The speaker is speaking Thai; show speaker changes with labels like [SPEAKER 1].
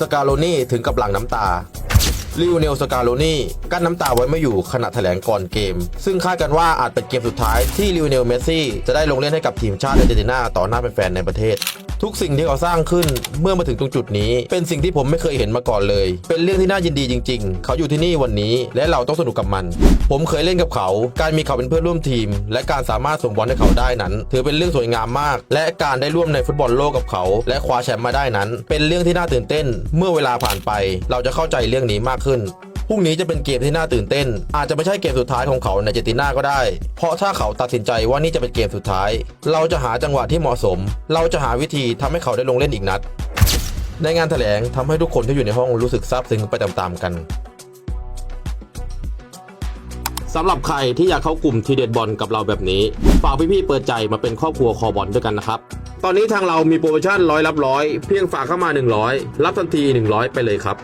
[SPEAKER 1] สกาโลนี่ถึงกับหลั่งน้ำตาลิวเนลสกาโลนี่กั้นน้ำตาไว้ไม่อยู่ขณะแถลงก่อนเกม ซึ่งคาดกันว่าอาจเป็นเกมสุดท้ายที่ลิวเนลเมสซี่จะได้ลงเล่นให้กับทีมชาติอาร์เจนตินาต่อหน้าแฟนๆในประเทศ ทุกสิ่งที่เขาสร้างขึ้นเมื่อมาถึงตรงจุดนี้ เป็นสิ่งที่ผมไม่เคยเห็นมาก่อนเลย เป็นเรื่องที่น่ายินดีจริง ๆ เขาอยู่ที่นี่วันนี้ และเราต้องสนุกกับมัน ผมเคยเล่นกับเขา การมีเขาเป็นเพื่อนร่วมทีม และการสามารถส่งบอลให้เขาได้นั้น ถือเป็นเรื่องสวยงามมาก และการได้ร่วมในฟุตบอลโลกกับเขา และคว้าแชมป์มาได้นั้น เป็นเรื่องที่น่าตื่นเต้น เมื่อเวลาผ่านไป เราจะเข้าใจเรื่องนี้มากขึ้น พรุ่งนี้จะเป็นเกมที่น่าตื่นเต้น อาจจะไม่ใช่เกมสุดท้ายของเขาในเจติน่าก็ได้ เพราะถ้าเขาตัดสินใจว่านี่จะเป็นเกมสุดท้าย เราจะหาจังหวะที่เหมาะสม เราจะหาวิธีทำให้เขาได้ลงเล่นอีกนัด ในงานแถลงทำให้ทุกคนที่อยู่ในห้องรู้สึกซาบซึ้งไปตามๆกันสำหรับใครที่อยากเข้ากลุ่มทีเด็ดบอลกับเราแบบนี้ ฝากพี่ๆเปิดใจมาเป็นครอบครัวคอบอลด้วยกันนะครับ ตอนนี้ทางเรามีโปรโมชั่นร้อยรับร้อยเพียงฝากเข้ามา 100 รับทันที 100 ไปเลยครับ